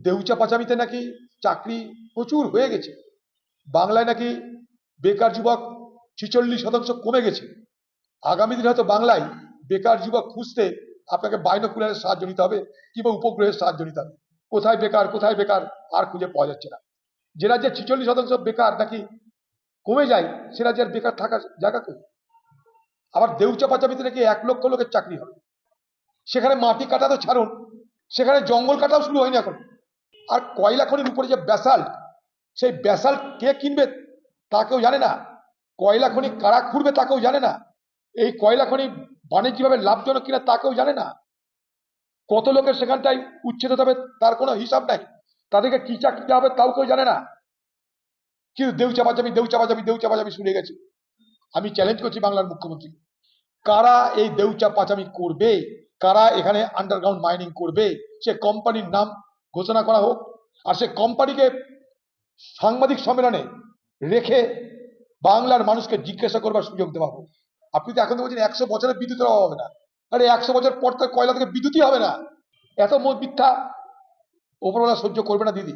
দেউচা পাচামিতে নাকি চাকরি প্রচুর হয়ে গেছে। বাংলায় নাকি বেকার যুবক ছিচল্লিশ শতাংশ কমে গেছে। আগামী দিনে হয়তো বাংলায় বেকার যুবক খুঁজতে আপনাকে বাইনোকুলারের সাহায্য নিতে হবে কিংবা উপগ্রহের সাহায্য নিতে হবে। কোথায় বেকার কোথায় বেকার, আর খুঁজে পাওয়া যাচ্ছে না। যে রাজ্যে ছিচল্লিশ শতাংশ বেকার নাকি কমে যায়, সে রাজ্যের বেকার থাকার জায়গা কই? আবার দেউচা পাচামিতে নাকি এক লক্ষ লোকের চাকরি হবে। সেখানে মাটি কাটা তো ছাড়ুন, সেখানে জঙ্গল কাটাও শুরু হয়নি এখন। আর কয়লা খনির উপরে যে ব্যাসাল্ট, সেই ব্যাসাল্ট কে কিনবে তা কেউ জানে না। কয়লা খনি কারা খুঁড়বে তা কেউ জানে না। এই কয়লা খনি বাণিজ্যিকভাবে লাভজনক কিনা তা কেউ জানে না। কত লোকের সেখানটায় উচ্ছেদ হবে তার কোনো হিসাব নাই। তাদেরকে কি চাকরি দেওয়া হবে তাও কেউ জানে না। কিন্তু দেউ বাজাবি দেউচা বাজাবি দেউচা বাজাবি শুনে গেছি। আমি চ্যালেঞ্জ করছি বাংলার মুখ্যমন্ত্রী কারা এই দেউচা পাচামি করবে? কারা এখানে আন্ডারগ্রাউন্ড মাইনিং করবে? সে কোম্পানির নাম ঘোষণা করা হোক, আর সে কোম্পানিকে সাংবাদিক সম্মেলনে রেখে বাংলার মানুষকে জিজ্ঞাসা করবার সুযোগ দেওয়া হোক। আপনি তো এখন তো বলছেন একশো বছরের বিদ্যুতের অভাব হবে না। আরে একশো বছর পর তো কয়লা থেকে বিদ্যুতই হবে না। এত মিথ্যা ওপরওয়ালা সহ্য করবে না দিদি।